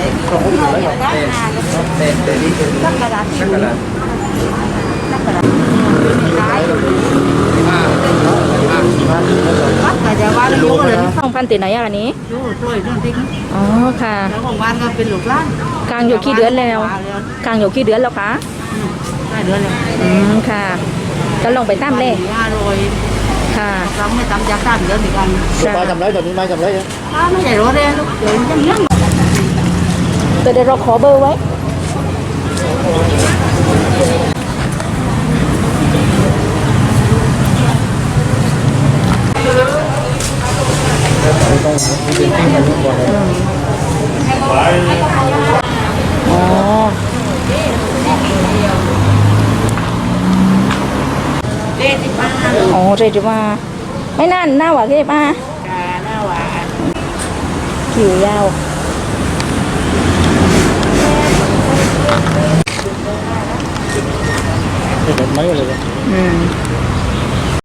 เดี๋ยวไล่าวเนี่ยแต่ไม่ก้าวตี้เต็มเต็มที่เป็นกระดาษที่กระดาษวัดแต่จะว่าอยู่เลยห้องพันติไหนอะอันนี้อยู่ช่วยนู่นที่อ๋อค่ะแล้วของบ้านก็เป็นลูกล้านกลางอยู่กี่เดือนแล้วกลางอยู่กี่เดือนแล้วคะได้เดือนแล้วอืมค่ะจะลงไปตามเลขห้าร้อยค่ะครั้งไม่ตามจากสามเดือนเหมือนกันค่ะมาทำไรตอนนี้มาทำไรเนี่ยถ้าไม่ใช่รถเลยลูกเดี๋ยวยังยัง ตัวเดี๋ยวเราขอเบอร์ไว้ อ๋อเด็ดที่ป้าอ๋อเรจิว่า ไม่นานหน้าหวาเก็บมากาหน้าหวานคิวยาว เห็นไหมเลยอืม